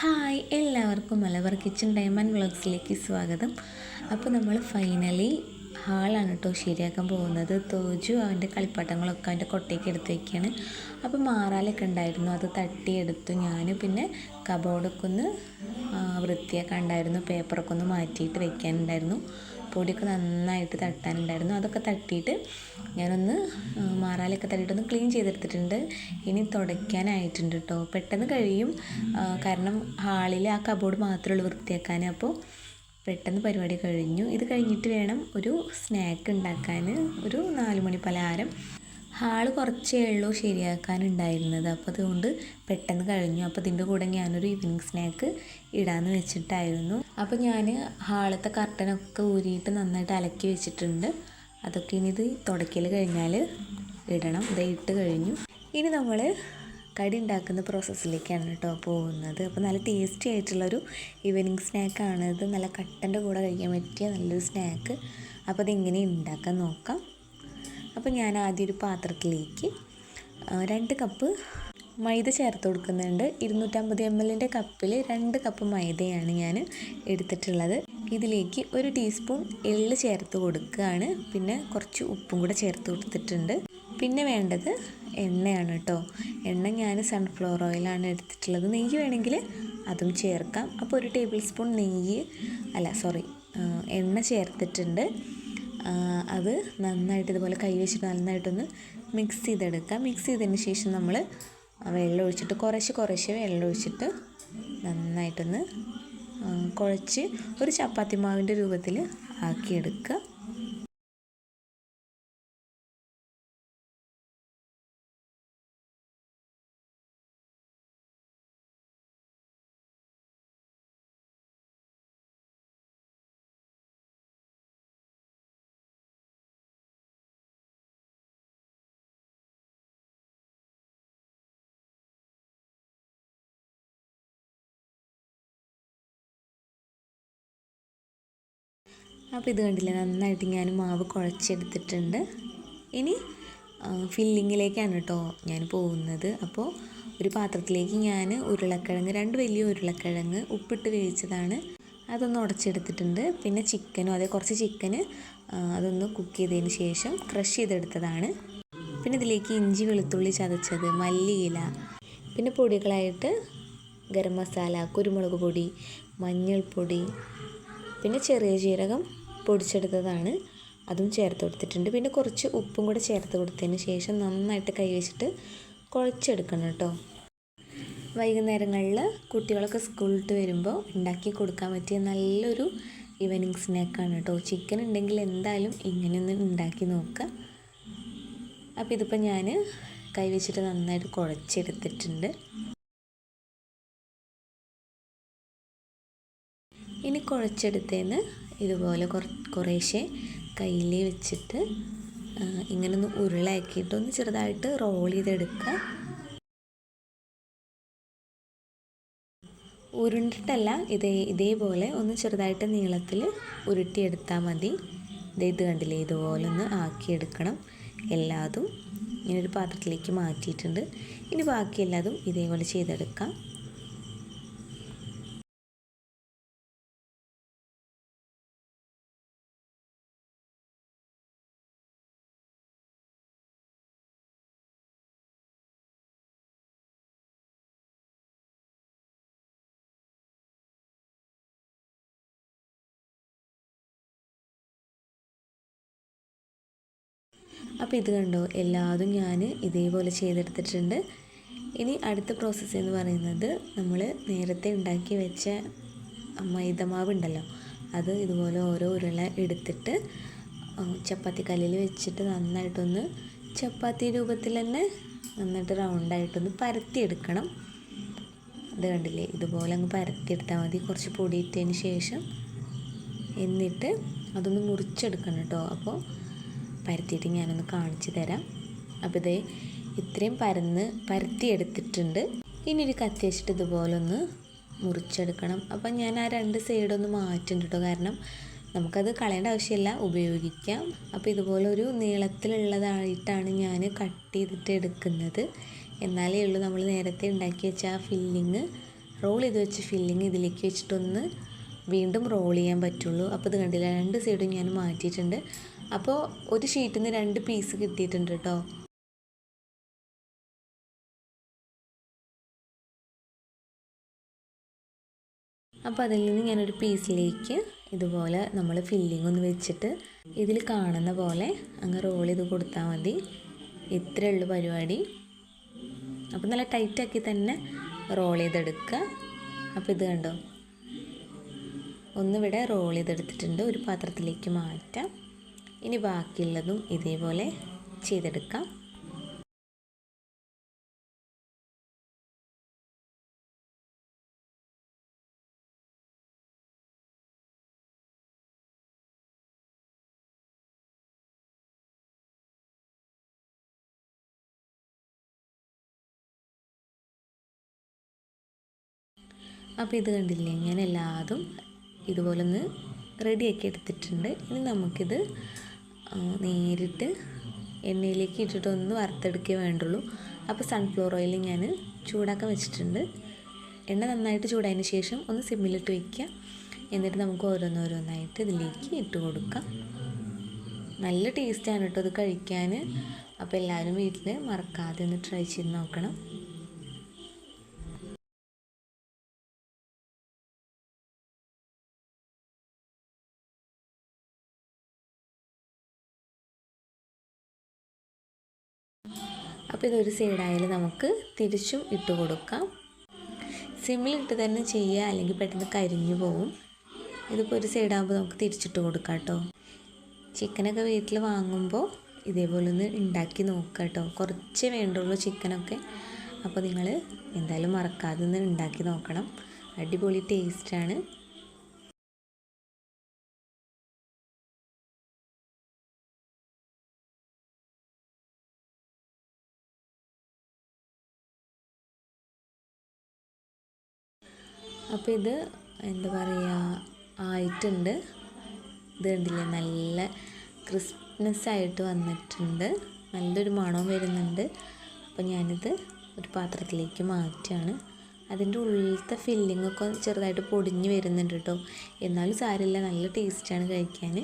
Hi എല്ലാവർക്കും Malabar kitchen diamond വ്ളോഗ്സിലേക്ക് സ്വാഗതം. അപ്പോൾ നമ്മൾ ഫൈനലി ഹാളാണ് കേട്ടോ ശരിയാക്കാൻ പോകുന്നത്. തോജു അവന്റെ കളിപ്പാട്ടങ്ങളൊക്കെ അവന്റെ കൊട്ടയ്ക്ക് എടുത്ത് വയ്ക്കുകയാണ് അപ്പോൾ മാറാലൊക്കെ ഉണ്ടായിരുന്നു. അത് തട്ടിയെടുത്തു ഞാൻ. പിന്നെ കബോർഡൊക്കെ ഒന്ന് വൃത്തിയാക്കാൻ ഉണ്ടായിരുന്നു പേപ്പറൊക്കെ ഒന്ന് മാറ്റിയിട്ട് വെക്കാനുണ്ടായിരുന്നു. പൊടിയൊക്കെ നന്നായിട്ട് തട്ടാനുണ്ടായിരുന്നു. അതൊക്കെ തട്ടിയിട്ട് ഞാനൊന്ന് മാറാലൊക്കെ തട്ടിയിട്ടൊന്ന് ക്ലീൻ ചെയ്തെടുത്തിട്ടുണ്ട്. ഇനി തുടയ്ക്കാനായിട്ടുണ്ട് കേട്ടോ പെട്ടെന്ന് കഴിയും. കാരണം ഹാളിൽ ആ കബോർഡ് മാത്രമേ ഉള്ളൂ വൃത്തിയാക്കാൻ. അപ്പോൾ പെട്ടെന്ന് പരിപാടി കഴിഞ്ഞു. ഇത് കഴിഞ്ഞിട്ട് വേണം ഒരു സ്നാക്ക് ഉണ്ടാക്കാൻ. ഒരു നാല് മണി പലഹാരം. ഹാൾ കുറച്ചേ ഉള്ളൂ ശരിയാക്കാനുണ്ടായിരുന്നത്. അപ്പോൾ അതുകൊണ്ട് പെട്ടെന്ന് കഴിഞ്ഞു. അപ്പോൾ ഇതിന്റെ കൂടെ ഞാനൊരു ഈവനിങ് സ്നാക്ക് ഇടാമെന്ന് വെച്ചിട്ടായിരുന്നു. അപ്പോൾ ഞാൻ ഹാളത്തെ കർട്ടനൊക്കെ ഊരിയിട്ട് നന്നായിട്ട് അലക്കി വെച്ചിട്ടുണ്ട്. അതൊക്കെ ഇനി ഇത് തുടക്കൽ കഴിഞ്ഞാൽ ഇടണം. ഇത് ഇട്ട് കഴിഞ്ഞു. ഇനി നമ്മൾ കടി ഉണ്ടാക്കുന്ന പ്രോസസ്സിലേക്കാണ് കേട്ടോ പോകുന്നത്. അപ്പോൾ നല്ല ടേസ്റ്റി ആയിട്ടുള്ളൊരു ഈവനിങ് സ്നാക്കാണ് ഇത് നല്ല കട്ടന്റെ കൂടെ കഴിക്കാൻ പറ്റിയ നല്ലൊരു സ്നാക്ക് അപ്പോൾ അതെങ്ങനെ ഉണ്ടാക്കാൻ നോക്കാം. അപ്പോൾ ഞാൻ ആദ്യം ഒരു പാത്രത്തിലേക്ക് രണ്ട് കപ്പ് മൈദ ചേർത്ത് കൊടുക്കുന്നുണ്ട്. ഇരുന്നൂറ്റമ്പത് എം എല്ലിന്റെ കപ്പിൽ രണ്ട് കപ്പ് മൈദയാണ് ഞാൻ എടുത്തിട്ടുള്ളത്. ഇതിലേക്ക് ഒരു ടീസ്പൂൺ എള്ള് ചേർത്ത് കൊടുക്കുകയാണ്. പിന്നെ കുറച്ച് ഉപ്പും കൂടെ ചേർത്ത് കൊടുത്തിട്ടുണ്ട്. പിന്നെ വേണ്ടത് എണ്ണയാണ് കേട്ടോ. എണ്ണ ഞാൻ സൺഫ്ലവർ ഓയിലാണ് എടുത്തിട്ടുള്ളത്. നെയ്യ് വേണമെങ്കിൽ അതും ചേർക്കാം. അപ്പോൾ ഒരു ടേബിൾ സ്പൂൺ നെയ്യ് അല്ല സോറി എണ്ണ ചേർത്തിട്ടുണ്ട്. അത് നന്നായിട്ട് ഇതുപോലെ കൈ വെച്ചിട്ട് നന്നായിട്ടൊന്ന് മിക്സ് ചെയ്തെടുക്കുക. മിക്സ് ചെയ്തതിന് ശേഷം നമ്മൾ വെള്ളം ഒഴിച്ചിട്ട് കുറേശ്ശെ കുറേശ്ശെ വെള്ളം ഒഴിച്ചിട്ട് നന്നായിട്ടൊന്ന് കുഴച്ച് ഒരു ചപ്പാത്തി മാവിന്റെ രൂപത്തിൽ ആക്കിയെടുക്കുക. അപ്പോൾ ഇത് കണ്ടില്ലേ നന്നായിട്ട് ഞാൻ മാവ് കുഴച്ചെടുത്തിട്ടുണ്ട്. ഇനി ഫില്ലിങ്ങിലേക്കാണ് കേട്ടോ ഞാൻ പോകുന്നത്. അപ്പോൾ ഒരു പാത്രത്തിലേക്ക് ഞാൻ ഉരുളക്കിഴങ്ങ് രണ്ട് വലിയ ഉരുളക്കിഴങ്ങ് ഉപ്പിട്ട് വേവിച്ചതാണ്. അതൊന്ന് ഉടച്ചെടുത്തിട്ടുണ്ട്. പിന്നെ ചിക്കനും അതേ കുറച്ച് ചിക്കന് അതൊന്ന് കുക്ക് ചെയ്തതിന് ശേഷം ക്രഷ് ചെയ്തെടുത്തതാണ്. പിന്നെ ഇതിലേക്ക് ഇഞ്ചി വെളുത്തുള്ളി ചതച്ചത് മല്ലിയില പിന്നെ പൊടികളായിട്ട് ഗരം മസാല കുരുമുളക് പൊടി മഞ്ഞൾപ്പൊടി പിന്നെ ചെറിയ ജീരകം പൊടിച്ചെടുത്തതാണ്. അതും ചേർത്ത് കൊടുത്തിട്ടുണ്ട്. പിന്നെ കുറച്ച് ഉപ്പും കൂടെ ചേർത്ത് കൊടുത്തതിന് ശേഷം നന്നായിട്ട് കൈ വെച്ചിട്ട് കുഴച്ചെടുക്കണം കേട്ടോ. വൈകുന്നേരങ്ങളിൽ കുട്ടികളൊക്കെ സ്കൂളിട്ട് വരുമ്പോൾ ഉണ്ടാക്കി കൊടുക്കാൻ പറ്റിയ നല്ലൊരു ഈവനിങ് സ്നാക്കാണ് കേട്ടോ. ചിക്കൻ ഉണ്ടെങ്കിൽ എന്തായാലും ഇങ്ങനെയൊന്ന് ഉണ്ടാക്കി നോക്കുക അപ്പോൾ ഇതിപ്പോൾ ഞാൻ കൈ വെച്ചിട്ട് നന്നായിട്ട് കുഴച്ചെടുത്തിട്ടുണ്ട്. ഇനി കുഴച്ചെടുത്തതിന് ഇതുപോലെ കുറ കുറേശ്ശെ കയ്യിൽ വെച്ചിട്ട് ഇങ്ങനെ ഒന്ന് ഉരുളയാക്കിയിട്ട് ഒന്ന് ചെറുതായിട്ട് റോൾ ചെയ്തെടുക്കുക. ഉരുണ്ടിട്ടല്ല ഇതേ ഇതേപോലെ ഒന്ന് ചെറുതായിട്ട് നീളത്തിൽ ഉരുട്ടിയെടുത്താൽ മതി. ഇത് കണ്ടില്ലേ ഇതുപോലെ ഒന്ന് ആക്കിയെടുക്കണം. എല്ലാതും ഇങ്ങനൊരു പാത്രത്തിലേക്ക് മാറ്റിയിട്ടുണ്ട്. ഇനി ബാക്കി എല്ലാതും ഇതേപോലെ ചെയ്തെടുക്കാം. അപ്പോൾ ഇത് കണ്ടോ? എല്ലാതും ഞാൻ ഇതേപോലെ ചെയ്തെടുത്തിട്ടുണ്ട്. ഇനി അടുത്ത പ്രോസസ്സ് എന്ന് പറയുന്നത് നമ്മൾ നേരത്തെ ഉണ്ടാക്കി വെച്ച മൈദമാവ് ഉണ്ടല്ലോ അത് ഇതുപോലെ ഓരോ ഉരുള എടുത്തിട്ട് ചപ്പാത്തി കല്ലിൽ വെച്ചിട്ട് നന്നായിട്ടൊന്ന് ചപ്പാത്തി രൂപത്തിൽ തന്നെ നന്നായിട്ട് റൗണ്ടായിട്ടൊന്ന് പരത്തിയെടുക്കണം. അത് കണ്ടില്ലേ? ഇതുപോലെ അങ്ങ് പരത്തിയെടുത്താൽ മതി. കുറച്ച് പൊടിയിട്ടതിന് ശേഷം എന്നിട്ട് അതൊന്ന് മുറിച്ചെടുക്കണം കേട്ടോ. അപ്പോൾ പരത്തിയിട്ട് ഞാനൊന്ന് കാണിച്ചു തരാം. അപ്പോൾ ഇതേ ഇത്രയും പരന്ന് പരത്തിയെടുത്തിട്ടുണ്ട്. ഇനി ഒരു കത്തി വെച്ചിട്ട് ഇതുപോലെ ഒന്ന് മുറിച്ചെടുക്കണം. അപ്പം ഞാൻ ആ രണ്ട് സൈഡൊന്ന് മാറ്റുന്നുണ്ട് കേട്ടോ കാരണം നമുക്കത് കളയേണ്ട ആവശ്യമില്ല ഉപയോഗിക്കാം. അപ്പോൾ ഇതുപോലെ ഒരു നീളത്തിലുള്ളതായിട്ടാണ് ഞാൻ കട്ട് ചെയ്തിട്ട് എടുക്കുന്നത്. എന്നാലേ ഉള്ളൂ നമ്മൾ നേരത്തെ ഉണ്ടാക്കി വെച്ച ആ ഫില്ലിങ് റോൾ ചെയ്ത് വെച്ച ഫില്ലിങ് ഇതിലേക്ക് വെച്ചിട്ടൊന്ന് വീണ്ടും റോൾ ചെയ്യാൻ പറ്റുള്ളൂ. അപ്പോൾ ഇത് കണ്ടില്ല രണ്ട് സൈഡും ഞാൻ മാറ്റിയിട്ടുണ്ട്. അപ്പോൾ ഒരു ഷീറ്റിൽ നിന്ന് രണ്ട് പീസ് കിട്ടിയിട്ടുണ്ട് കേട്ടോ അപ്പോൾ അതിൽ നിന്ന് ഞാനൊരു പീസിലേക്ക് ഇതുപോലെ നമ്മൾ ഫില്ലിംഗ് ഒന്ന് വെച്ചിട്ട് ഇതിൽ കാണുന്ന പോലെ അങ്ങ് റോൾ ചെയ്ത് കൊടുത്താൽ മതി. ഇത്രയേ ഉള്ളൂ പരിപാടി. അപ്പോൾ നല്ല ടൈറ്റാക്കി തന്നെ റോൾ ചെയ്തെടുക്കുക. അപ്പോൾ ഇത് കണ്ടോ? ഒന്നിവിടെ റോൾ ചെയ്തെടുത്തിട്ടുണ്ട്. ഒരു പാത്രത്തിലേക്ക് മാറ്റാം. ഇനി ബാക്കിയുള്ളതും ഇതേപോലെ ചെയ്തെടുക്കാം. അപ്പോൾ ഇത് കണ്ടില്ലേ ഞാൻ എല്ലാതും ഇതുപോലെ ഒന്ന് റെഡിയാക്കി എടുത്തിട്ടുണ്ട്. ഇനി നമുക്കിത് നേരിട്ട് എണ്ണയിലേക്ക് ഇട്ടിട്ടൊന്ന് വറുത്തെടുക്കേ വേണ്ടുള്ളൂ. അപ്പോൾ സൺഫ്ലവർ ഓയിൽ ഞാൻ ചൂടാക്കാൻ വെച്ചിട്ടുണ്ട്. എണ്ണ നന്നായിട്ട് ചൂടായതിന് ശേഷം ഒന്ന് സിമ്മിലിട്ട് വയ്ക്കുക എന്നിട്ട് നമുക്ക് ഓരോന്നോരോന്നായിട്ട് ഇതിലേക്ക് ഇട്ട് കൊടുക്കാം. നല്ല ടേസ്റ്റാണ് കേട്ടോ ഇത് കഴിക്കാൻ. അപ്പോൾ എല്ലാവരും വീട്ടിൽ മറക്കാതെ ഒന്ന് ട്രൈ ചെയ്ത് നോക്കണം. അപ്പോൾ ഇതൊരു സൈഡായാലും നമുക്ക് തിരിച്ചും ഇട്ട് കൊടുക്കാം. സിമ്മിലിട്ട് തന്നെ ചെയ്യുക അല്ലെങ്കിൽ പെട്ടെന്ന് കരിഞ്ഞു പോകും ഇതിപ്പോൾ ഒരു സൈഡാകുമ്പോൾ നമുക്ക് തിരിച്ചിട്ട് കൊടുക്കാം കേട്ടോ. ചിക്കനൊക്കെ വീട്ടിൽ വാങ്ങുമ്പോൾ ഇതേപോലെ ഒന്ന് ഉണ്ടാക്കി നോക്കുക കേട്ടോ. കുറച്ചേ വേണ്ടുള്ളൂ ചിക്കനൊക്കെ അപ്പോൾ നിങ്ങൾ എന്തായാലും മറക്കാതെ ഒന്ന് ഉണ്ടാക്കി നോക്കണം. അടിപൊളി ടേസ്റ്റാണ് അപ്പോൾ ഇത് എന്താ പറയുക ആയിട്ടുണ്ട്. ഇത് കണ്ടില്ലേ നല്ല ക്രിസ്മസ് ആയിട്ട് വന്നിട്ടുണ്ട്. നല്ലൊരു മണവും വരുന്നുണ്ട്. അപ്പോൾ ഞാനിത് ഒരു പാത്രത്തിലേക്ക് മാറ്റുകയാണ്. അതിന്റെ ഉള്ളിലത്തെ ഫില്ലിങ്ങൊക്കെ ചെറുതായിട്ട് പൊടിഞ്ഞ് വരുന്നുണ്ട് കേട്ടോ എന്നാലും സാരമില്ല നല്ല ടേസ്റ്റാണ് കഴിക്കാൻ.